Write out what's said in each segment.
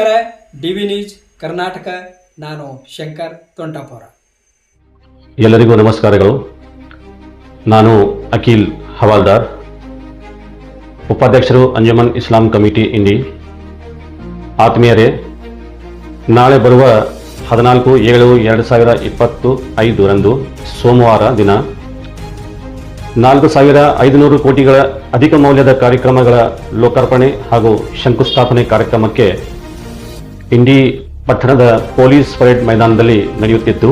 ನಮಸ್ಕಾರ. D V news, Karnataka. ನಾನು ಶಂಕರ್ ತೊಂಟಾಪುರ ಎಲ್ಲರಿಗೂ ನಮಸ್ಕಾರಗಳು. ನಾನು ಅಖಿಲ್ ಹವಾಲ್ದಾರ್, ಉಪಾಧ್ಯಕ್ಷರು ಅಂಜಮನ್ ಇಸ್ಲಾಂ ಕಮಿಟಿ ಇಂಡಿ. ಆತ್ಮೀಯರೇ, ನಾಳೆ ಬರುವ ಹದಿನಾಲ್ಕು ಏಳು ಎರಡು ಸಾವಿರ ಇಪ್ಪತ್ತು ಐದರಂದು ಸೋಮವಾರ ದಿನ ನಾಲ್ಕು ಸಾವಿರ ಐದುನೂರು ಕೋಟಿಗಳ ಅಧಿಕ ಮೌಲ್ಯದ ಕಾರ್ಯಕ್ರಮಗಳ ಲೋಕಾರ್ಪಣೆ ಹಾಗೂ ಶಂಕುಸ್ಥಾಪನೆ ಕಾರ್ಯಕ್ರಮಕ್ಕೆ ಇಂಡಿ ಪಟ್ಟಣದ ಪೊಲೀಸ್ ಪರೇಡ್ ಮೈದಾನದಲ್ಲಿ ನಡೆಯುತ್ತಿತ್ತು.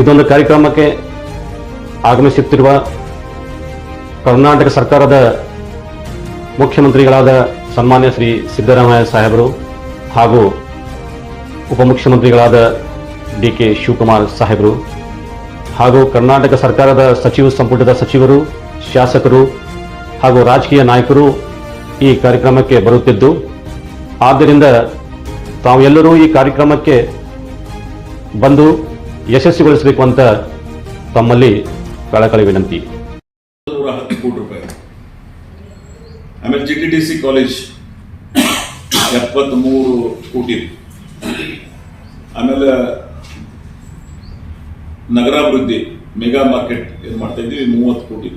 ಇದೊಂದು ಕಾರ್ಯಕ್ರಮಕ್ಕೆ ಆಗಮಿಸುತ್ತಿರುವ ಕರ್ನಾಟಕ ಸರ್ಕಾರದ ಮುಖ್ಯಮಂತ್ರಿಗಳಾದ ಸನ್ಮಾನ್ಯ ಶ್ರೀ ಸಿದ್ದರಾಮಯ್ಯ ಸಾಹೇಬರು ಹಾಗೂ ಉಪಮುಖ್ಯಮಂತ್ರಿಗಳಾದ ಡಿ ಕೆ ಶಿವಕುಮಾರ್ ಸಾಹೇಬರು ಹಾಗೂ ಕರ್ನಾಟಕ ಸರ್ಕಾರದ ಸಚಿವ ಸಂಪುಟದ ಸಚಿವರು, ಶಾಸಕರು ಹಾಗೂ ರಾಜಕೀಯ ನಾಯಕರು ಈ ಕಾರ್ಯಕ್ರಮಕ್ಕೆ ಬರುತ್ತಿದ್ದು, ಆದ್ದರಿಂದ ತಾವು ಎಲ್ಲರೂ ಈ ಕಾರ್ಯಕ್ರಮಕ್ಕೆ ಬಂದು ಯಶಸ್ವಿಗೊಳಿಸಬೇಕು ಅಂತ ತಮ್ಮಲ್ಲಿ ಕಳಕಳಿ ವಿನಂತಿ. ಹತ್ತು ಕೋಟಿ ರೂಪಾಯಿ. ಆಮೇಲೆ G T T C college ಎಪ್ಪತ್ತ್ಮೂರು ಕೋಟಿ. ಆಮೇಲೆ ನಗರಾಭಿವೃದ್ಧಿ, ಮೆಗಾ ಮಾರ್ಕೆಟ್ ಏನು ಮಾಡ್ತಾ ಇದ್ದೀವಿ? ಮೂವತ್ತು ಕೋಟಿ.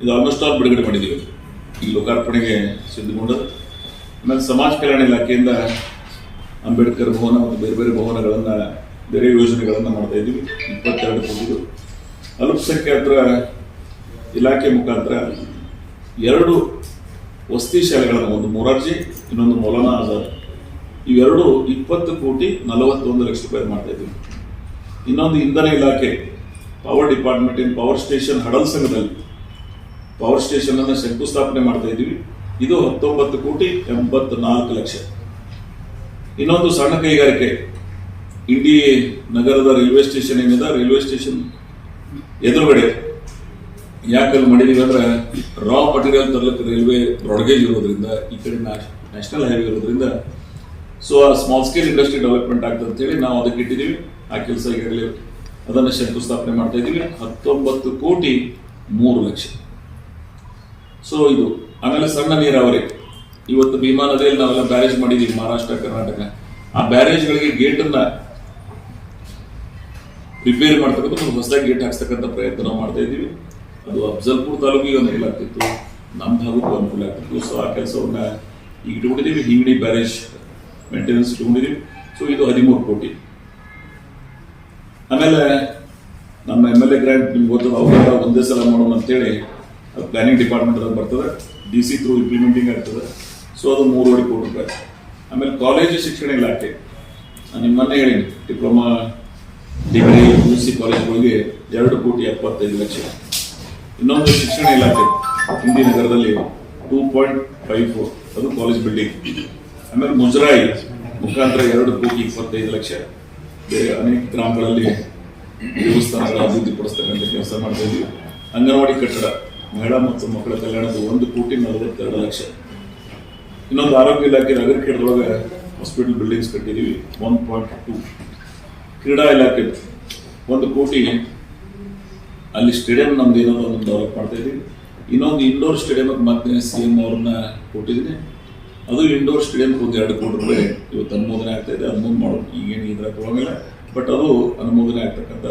ಇದು ಆಲ್ಮೋಸ್ಟ್ ಆಲ್ ಬಿಡುಗಡೆ ಮಾಡಿದ್ದೀವಿ. ಈ ಲೋಕಾರ್ಪಣೆಗೆ ಸಿದ್ಧಗೊಂಡದ್ದು ಆಮೇಲೆ ಸಮಾಜ ಕಲ್ಯಾಣ ಇಲಾಖೆಯಿಂದ ಅಂಬೇಡ್ಕರ್ ಭವನ ಮತ್ತು ಬೇರೆ ಬೇರೆ ಭವನಗಳನ್ನು, ಬೇರೆ ಯೋಜನೆಗಳನ್ನು ಮಾಡ್ತಾ ಇದ್ದೀವಿ. ಇಪ್ಪತ್ತೆರಡು ಕೋಟಿಗಳು ಅಲ್ಪಸಂಖ್ಯಾತರ ಇಲಾಖೆ ಮುಖಾಂತರ ಎರಡು ವಸತಿ ಶಾಲೆಗಳನ್ನು ಒಂದು ಮೊರಾರ್ಜಿ, ಇನ್ನೊಂದು ಮೌಲಾನಾ ಆಜಾದ್. ಇವೆರಡು ಇಪ್ಪತ್ತು ಕೋಟಿ ನಲವತ್ತೊಂದು ಲಕ್ಷ ರೂಪಾಯಿ ಮಾಡ್ತಾ ಇದ್ದೀವಿ. ಇನ್ನೊಂದು ಇಂಧನ ಇಲಾಖೆ power department in power station ಹಡಲ್ ಸಂಘದಲ್ಲಿ ಪವರ್ ಸ್ಟೇಷನ್ ಅನ್ನು ಶಂಕುಸ್ಥಾಪನೆ ಮಾಡ್ತಾ ಇದ್ದೀವಿ. ಇದು ಹತ್ತೊಂಬತ್ತು ಕೋಟಿ ಎಂಬತ್ನಾಲ್ಕು ಲಕ್ಷ. ಇನ್ನೊಂದು ಸಣ್ಣ ಕೈಗಾರಿಕೆ. ಇಂಡಿ ನಗರದ ರೈಲ್ವೆ ಸ್ಟೇಷನ್ ಏನಿದೆ, ರೈಲ್ವೆ ಸ್ಟೇಷನ್ ಎದುರುಗಡೆ. ಯಾಕಲ್ಲಿ ಮಾಡಿದೀವಿ ಅಂದ್ರೆ ರಾ ಮಟೀರಿಯಲ್ ತರಲಿಕ್ಕೆ ರೈಲ್ವೆ ಬ್ರಾಡ್ಗೇಜ್ ಇರೋದ್ರಿಂದ, ಈ ಕಡೆ ನ್ಯಾಷನಲ್ ಹೈವೇ ಇರೋದ್ರಿಂದ ಸೊ ಆ ಸ್ಮಾಲ್ ಸ್ಕೇಲ್ ಇಂಡಸ್ಟ್ರಿ ಡೆವಲಪ್ಮೆಂಟ್ ಆಗ್ತದೆ ಅಂತೇಳಿ ನಾವು ಅದಕ್ಕೆ ಇಟ್ಟಿದ್ದೀವಿ. ಆ ಕೆಲಸ ಈಗಾಗಲೇ ಅದನ್ನು ಶಂಕುಸ್ಥಾಪನೆ ಮಾಡ್ತಾ ಇದ್ದೀವಿ. ಹತ್ತೊಂಬತ್ತು ಕೋಟಿ ಮೂರು ಲಕ್ಷ. ಸೊ ಇದು ಆಮೇಲೆ ಸಣ್ಣ ನೀರಾವರಿ ಇವತ್ತು ಭೀಮಾ ನದಿಯಲ್ಲಿ ನಾವೆಲ್ಲ ಬ್ಯಾರೇಜ್ ಮಾಡಿದೀವಿ ಮಹಾರಾಷ್ಟ್ರ, ಕರ್ನಾಟಕ. ಆ ಬ್ಯಾರೇಜ್ಗಳಿಗೆ ಗೇಟನ್ನ ರಿಪೇರಿ ಮಾಡ್ತಕ್ಕಂಥ ಒಂದು ಹೊಸದಾಗಿ ಗೇಟ್ ಹಾಕ್ಸ್ತಕ್ಕಂಥ ಪ್ರಯತ್ನ ನಾವು ಮಾಡ್ತಾ ಇದ್ದೀವಿ. ಅದು ಅಫ್ಜಲ್ಪುರ್ ತಾಲೂಕಿಗೆ ಅನುಕೂಲ ಆಗ್ತಿತ್ತು. ನಮ್ಮ ಭಾಗಕ್ಕೂ ಅನುಕೂಲ ಆಗ್ತಿತ್ತು. ಸೊ ಆ ಕೆಲಸವನ್ನ ಈಗ ಇಟ್ಕೊಂಡಿದ್ದೀವಿ. ಹಿಂಗಡಿ ಬ್ಯಾರೇಜ್ ಮೇಂಟೆನೆನ್ಸ್ ಇಟ್ಕೊಂಡಿದ್ದೀವಿ. ಸೊ ಇದು ಹದಿಮೂರು ಕೋಟಿ. ಆಮೇಲೆ ನಮ್ಮ ಎಂ ಎಲ್ ಎ ಗ್ರಾಂಟ್ ನಿಮ್ಗೆ ಗೊತ್ತದ ಅವೆಲ್ಲ ಒಂದೇ ಸಲ ಮಾಡೋಣ ಅಂತೇಳಿ ಪ್ಲಾನಿಂಗ್ ಡಿಪಾರ್ಟ್ಮೆಂಟ್ ಬರ್ತದೆ. ಡಿ ಸಿ ಥ್ರೂ ಇಂಪ್ಲಿಮೆಂಟಿಂಗ್ ಆಗ್ತದೆ. ಸೊ ಅದು ಮೂರುವರೆ ಕೋಟಿ ರೂಪಾಯಿ ಆಮೇಲೆ ಕಾಲೇಜು ಶಿಕ್ಷಣ ಇಲಾಖೆ. ನಾನು ನಿಮ್ಮನ್ನೇ ಹೇಳೀನಿ ಡಿಪ್ಲೊಮಾ ಡಿಗ್ರಿ ಯು ಸಿ ಕಾಲೇಜ್ಗಳಿಗೆ ಎರಡು ಕೋಟಿ ಎಪ್ಪತ್ತೈದು ಲಕ್ಷ. ಇನ್ನೊಂದು ಶಿಕ್ಷಣ ಇಲಾಖೆ ಹಿಂದಿ ನಗರದಲ್ಲಿ ಟೂ ಪಾಯಿಂಟ್ ಫೈವ್ ಫೋರ್ ಅದು ಕಾಲೇಜ್ ಬಿಲ್ಡಿಂಗ್ ಆಮೇಲೆ ಮುಜರಾಯಿ, ಮುಖಾಂತರ ಎರಡು ಕೋಟಿ ಇಪ್ಪತ್ತೈದು ಲಕ್ಷ. ಬೇರೆ ಅನೇಕ ಗ್ರಾಮಗಳಲ್ಲಿ ದೇವಸ್ಥಾನಗಳ ಅಭಿವೃದ್ಧಿಪಡಿಸ್ತಕ್ಕಂಥ ಕೆಲಸ ಮಾಡ್ತಾ ಇದ್ದೀವಿ ಅಂಗನವಾಡಿ ಕಟ್ಟಡ. ಮಹಿಳಾ ಮತ್ತು ಮಕ್ಕಳ ಕಲ್ಯಾಣದ ಒಂದು ಕೋಟಿ ನಲವತ್ತೆರಡು ಲಕ್ಷ. ಇನ್ನೊಂದು ಆರೋಗ್ಯ ಇಲಾಖೆ ನಗರ ನಗರಕೇಡದೊಳಗೆ ಹಾಸ್ಪಿಟಲ್ ಬಿಲ್ಡಿಂಗ್ಸ್ ಕಟ್ಟಿದ್ದೀವಿ ಒನ್ ಪಾಯಿಂಟ್ ಟೂ ಕ್ರೀಡಾ ಇಲಾಖೆ ಒಂದು ಕೋಟಿ. ಅಲ್ಲಿ ಸ್ಟೇಡಿಯಂ ನಮ್ದು ಏನೋ ಒಂದು ಡೆವಲಪ್ ಮಾಡ್ತಾ ಇದ್ದೀವಿ ಇನ್ನೊಂದು ಇಂಡೋರ್ ಸ್ಟೇಡಿಯಂ ಮತ್ತೆ ಸಿ ಎಂ ಅವ್ರನ್ನ ಕೊಟ್ಟಿದ್ದೀನಿ ಅದು ಇಂಡೋರ್ ಸ್ಟೇಡಿಯಂಗೆ ಒಂದು ಎರಡು ಕೋಟಿ ರೂಪಾಯಿ ಇವತ್ತು ಅನುಮೋದನೆ ಆಗ್ತಾ ಇದೆ. ಅನುಮೋದನೆ ಮಾಡೋದು ಈಗೇನು ಇದ್ರ ಕೊಡೋಂಗಿಲ್ಲ. ಬಟ್ ಅದು ಅನುಮೋದನೆ ಆಗ್ತಕ್ಕಂಥ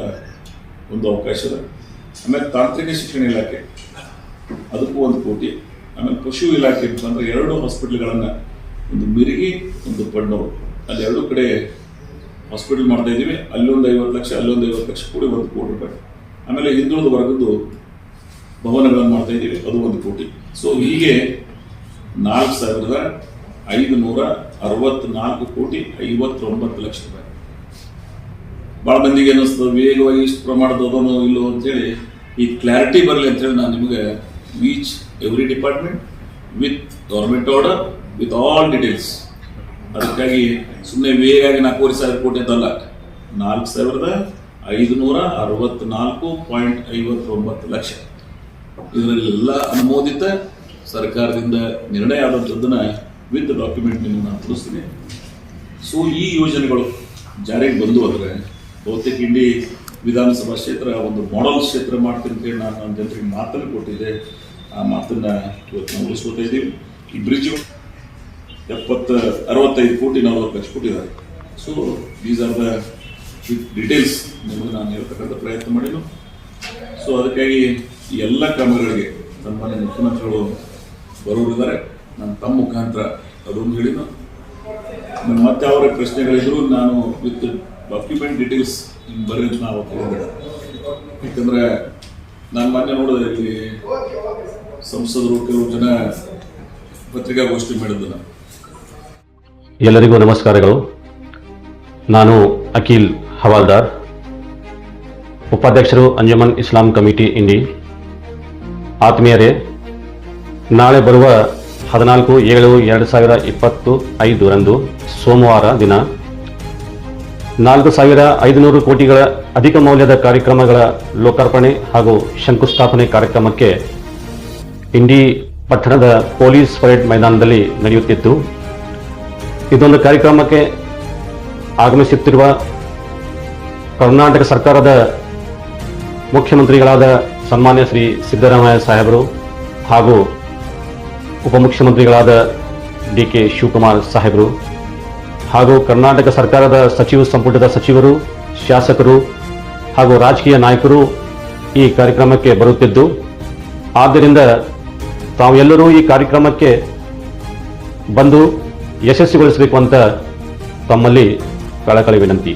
ಒಂದು ಅವಕಾಶ ಇದೆ ಆಮೇಲೆ ತಾಂತ್ರಿಕ ಶಿಕ್ಷಣ ಇಲಾಖೆ. ಅದಕ್ಕೂ ಒಂದು ಕೋಟಿ. ಆಮೇಲೆ ಪಶು ಇಲಾಖೆ ಅಂತಂದ್ರೆ ಎರಡು ಹಾಸ್ಪಿಟ್ಲ್ಗಳನ್ನು ಒಂದು ಮಿರಿಗಿ, ಒಂದು ಪಡ್ನೂರು ಅಲ್ಲಿ ಎರಡೂ ಕಡೆ ಹಾಸ್ಪಿಟಲ್ ಮಾಡ್ತಾ ಇದ್ದೀವಿ. ಅಲ್ಲೊಂದು ಐವತ್ತು ಲಕ್ಷ, ಅಲ್ಲೊಂದು ಐವತ್ತು ಲಕ್ಷ ಕೂಡಿ ಒಂದು ಕೋಟಿ ರೂಪಾಯಿ. ಆಮೇಲೆ ಹಿಂದುಳಿದ ವರ್ಗದ್ದು ಭವನಗಳನ್ನು ಮಾಡ್ತಾ ಇದ್ದೀವಿ. ಅದು ಒಂದು ಕೋಟಿ. ಸೊ ಹೀಗೆ ನಾಲ್ಕು ಸಾವಿರದ ಐದು ನೂರ ಅರವತ್ನಾಲ್ಕು ಕೋಟಿ ಐವತ್ತೊಂಬತ್ತು ಲಕ್ಷ ರೂಪಾಯಿ. ಭಾಳ ಮಂದಿಗೆ ಅನ್ನಿಸ್ತದೆ, ವೇಗವಾಗಿ ಇಷ್ಟು ಪ್ರಮಾಣದ ಅದನ್ನು ಇಲ್ಲೋ ಅಂತೇಳಿ. ಈ ಕ್ಲಾರಿಟಿ ಬರಲಿ ಅಂತೇಳಿ ನಾನು ನಿಮಗೆ each every department with government order with all details. ಅದಕ್ಕಾಗಿ ಸುಮ್ಮನೆ ವೇಗಾಗಿ ನಾಲ್ಕೂವರೆ ಸಾವಿರ ಕೋಟಿ ಅಂತಲ್ಲ, ನಾಲ್ಕು ಸಾವಿರದ ಐದುನೂರ ಅರವತ್ನಾಲ್ಕು ಪಾಯಿಂಟ್ ಐವತ್ತೊಂಬತ್ತು ಲಕ್ಷ. ಇದರಲ್ಲೆಲ್ಲ ಅನುಮೋದಿತ ಸರ್ಕಾರದಿಂದ ನಿರ್ಣಯ ಆದಂಥದ್ದನ್ನು ವಿತ್ ಡಾಕ್ಯುಮೆಂಟ್ ನಿಮಗೆ ನಾನು ತೋರಿಸ್ತೀನಿ. ಸೊ ಈ ಯೋಜನೆಗಳು ಜಾರಿಗೆ ಬಂದು ಅಂದರೆ ಬಹುತೇಕ ಇಂಡಿ ವಿಧಾನಸಭಾ ಕ್ಷೇತ್ರ, ಒಂದು ಮಾಡೆಲ್ ಕ್ಷೇತ್ರ ಮಾಡ್ತೀನಿ ಅಂತೇಳಿ ನಾನು ನನ್ನ ಜನರಿಗೆ ಮಾತನ್ನು ಕೊಟ್ಟಿದ್ದೆ. ಆ ಮಾತನ್ನು ಇವತ್ತು ನಾವು ಉಳಿಸ್ಕೊತಾ ಇದ್ದೀವಿ. ಈ ಬ್ರಿಡ್ಜ್ ಎಪ್ಪತ್ತ, ಅರವತ್ತೈದು ಕೋಟಿ ನಲವತ್ತು ಲಕ್ಷ ಕೊಟ್ಟಿದ್ದಾರೆ. So these are the details ನಿಮಗೆ ನಾನು ಹೇಳ್ತಕ್ಕಂಥ ಪ್ರಯತ್ನ ಮಾಡಿದ್ದು. ಸೊ ಅದಕ್ಕಾಗಿ ಎಲ್ಲ ಕ್ರಮಗಳಿಗೆ ತಮ್ಮನೆ ಮುಖ್ಯಮಂತ್ರಿಗಳು ಬರೋರಿದ್ದಾರೆ ನನ್ನ ತಮ್ಮ ಮುಖಾಂತರ ಅದೊಂದು ಹೇಳಿದ್ದು. ಮತ್ತೆ ಅವರ ಪ್ರಶ್ನೆಗಳಿದ್ರು ನಾನು ವಿತ್ ಡಾಕ್ಯುಮೆಂಟ್ ಡೀಟೇಲ್ಸ್ ಬರ್ರಿ ಅಂತ ನಾವು ತಗೊಂಡಿದ್ದೆ ಯಾಕಂದ್ರೆ ನಾನು ಮೊನ್ನೆ ನೋಡಿದೆ ಇಲ್ಲಿ ಸಂಸದರು ಕೆಲವು ಜನ ಪತ್ರಿಕಾಗೋಷ್ಠಿ ಮಾಡಿದ್ದನ್ನು. ಎಲ್ಲರಿಗೂ ನಮಸ್ಕಾರಗಳು. ನಾನು ಅಖಿಲ್ ಹವಾಲ್ದಾರ್, ಉಪಾಧ್ಯಕ್ಷರು ಅಂಜುಮನ್ ಇಸ್ಲಾಂ ಕಮಿಟಿ ಇಂಡಿ. ಆತ್ಮೀಯರೇ, ನಾಳೆ ಬರುವ ಹದಿನಾಲ್ಕು ಏಳು ಎರಡು ಸಾವಿರ ಇಪ್ಪತ್ತು ಐದರಂದು ಸೋಮವಾರ ದಿನ ನಾಲ್ಕು ಸಾವಿರ ಐದುನೂರು ಕೋಟಿಗಳ ಅಧಿಕ ಮೌಲ್ಯದ ಕಾರ್ಯಕ್ರಮಗಳ ಲೋಕಾರ್ಪಣೆ ಹಾಗೂ ಶಂಕುಸ್ಥಾಪನೆ ಕಾರ್ಯಕ್ರಮಕ್ಕೆ ಇಂಡಿ ಪಟ್ಟಣದ ಪೊಲೀಸ್ ಪರೇಡ್ ಮೈದಾನದಲ್ಲಿ ನಡೆಯುತ್ತಿತ್ತು. ಇದೊಂದು ಕಾರ್ಯಕ್ರಮಕ್ಕೆ ಆಗಮಿಸುತ್ತಿರುವ ಕರ್ನಾಟಕ ಸರ್ಕಾರದ ಮುಖ್ಯಮಂತ್ರಿಗಳಾದ ಸನ್ಮಾನ್ಯ ಶ್ರೀ ಸಿದ್ದರಾಮಯ್ಯ ಸಾಹೇಬರು ಹಾಗೂ ಉಪಮುಖ್ಯಮಂತ್ರಿಗಳಾದ ಡಿ ಕೆ ಶಿವಕುಮಾರ್ ಸಾಹೇಬರು. ಹಾಗೂ ಕರ್ನಾಟಕ ಸರ್ಕಾರದ ಸಚಿವ ಸಂಪುಟದ ಸಚಿವರು, ಶಾಸಕರು ಹಾಗೂ ರಾಜಕೀಯ ನಾಯಕರು ಈ ಕಾರ್ಯಕ್ರಮಕ್ಕೆ ಬರುತ್ತಿದ್ದು, ಆದ್ದರಿಂದ ತಾವು ಎಲ್ಲರೂ ಈ ಕಾರ್ಯಕ್ರಮಕ್ಕೆ ಬಂದು ಯಶಸ್ವಿಗೊಳಿಸಬೇಕು ಅಂತ ತಮ್ಮಲ್ಲಿ ಕಳಕಳಿ ವಿನಂತಿ.